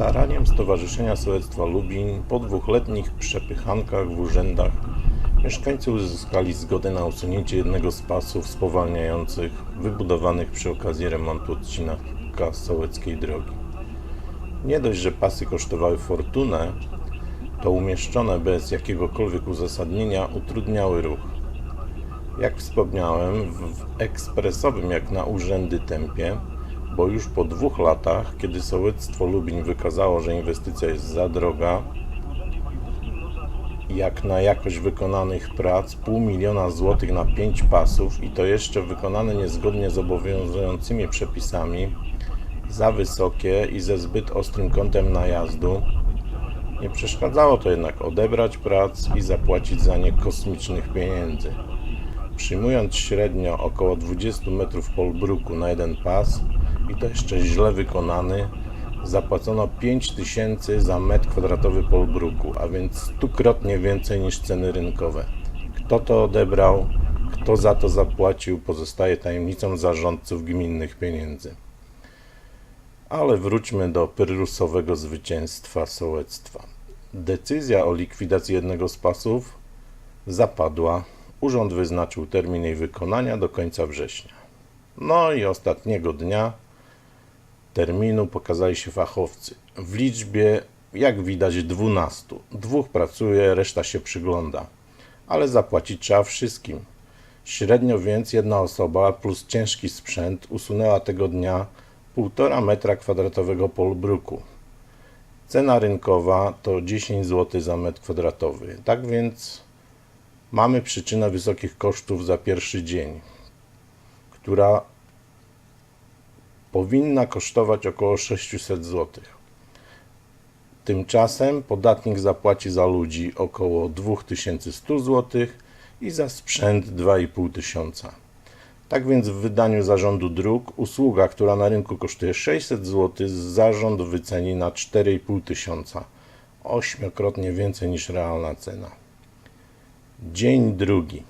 Staraniem Stowarzyszenia Sołectwa Lubin po dwuletnich przepychankach w urzędach mieszkańcy uzyskali zgodę na usunięcie jednego z pasów spowalniających wybudowanych przy okazji remontu odcinka sołeckiej drogi. Nie dość, że pasy kosztowały fortunę, to umieszczone bez jakiegokolwiek uzasadnienia utrudniały ruch. Jak wspomniałem, w ekspresowym jak na urzędy tempie, bo już po dwóch latach, kiedy sołectwo Lubin wykazało, że inwestycja jest za droga, jak na jakość wykonanych prac pół miliona złotych na pięć pasów i to jeszcze wykonane niezgodnie z obowiązującymi przepisami, za wysokie i ze zbyt ostrym kątem najazdu, nie przeszkadzało to jednak odebrać prac i zapłacić za nie kosmicznych pieniędzy. Przyjmując średnio około 20 metrów polbruku na jeden pas i to jeszcze źle wykonany, zapłacono 5 tysięcy za metr kwadratowy polbruku, a więc stukrotnie więcej niż ceny rynkowe. Kto to odebrał, kto za to zapłacił, pozostaje tajemnicą zarządców gminnych pieniędzy. Ale wróćmy do pyrrusowego zwycięstwa sołectwa. Decyzja o likwidacji jednego z pasów zapadła. Urząd wyznaczył termin jej wykonania do końca września. No i ostatniego dnia terminu pokazali się fachowcy. W liczbie, jak widać, 12. Dwóch pracuje, reszta się przygląda. Ale zapłacić trzeba wszystkim. Średnio więc jedna osoba plus ciężki sprzęt usunęła tego dnia 1,5 metra kwadratowego polbruku. Cena rynkowa to 10 zł za metr kwadratowy. Tak więc mamy przyczynę wysokich kosztów za pierwszy dzień, która powinna kosztować około 600 zł. Tymczasem podatnik zapłaci za ludzi około 2100 zł i za sprzęt 2500. Tak więc w wydaniu zarządu dróg usługa, która na rynku kosztuje 600 zł, zarząd wyceni na 4,5 tysiąca, ośmiokrotnie więcej niż realna cena. Dzień drugi,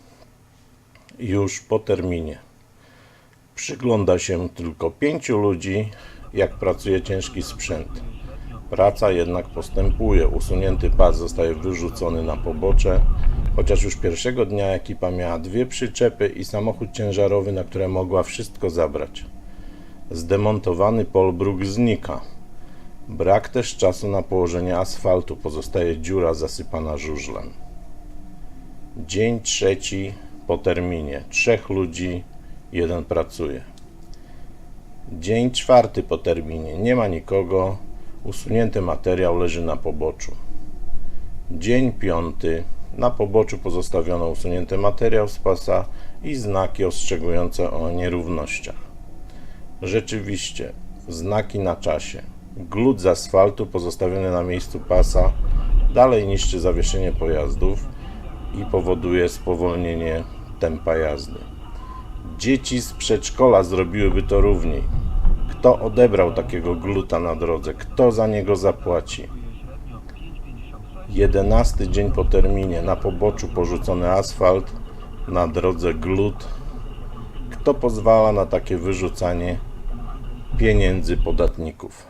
już po terminie. Przygląda się tylko pięciu ludzi, jak pracuje ciężki sprzęt. Praca jednak postępuje. Usunięty pas zostaje wyrzucony na pobocze, chociaż już pierwszego dnia ekipa miała dwie przyczepy i samochód ciężarowy, na które mogła wszystko zabrać. Zdemontowany polbruk znika. Brak też czasu na położenie asfaltu, pozostaje dziura zasypana żużlem. Dzień trzeci po terminie. Trzech ludzi, jeden pracuje. Dzień czwarty po terminie. Nie ma nikogo. Usunięty materiał leży na poboczu. Dzień piąty. Na poboczu pozostawiono usunięty materiał z pasa i znaki ostrzegujące o nierównościach. Rzeczywiście, znaki na czasie. Glut z asfaltu pozostawiony na miejscu pasa dalej niszczy zawieszenie pojazdów i powoduje spowolnienie tempa jazdy. Dzieci z przedszkola zrobiłyby to równiej. Kto odebrał takiego gluta na drodze? Kto za niego zapłaci? Jedenasty dzień po terminie, na poboczu porzucony asfalt, na drodze glut. Kto pozwala na takie wyrzucanie pieniędzy podatników?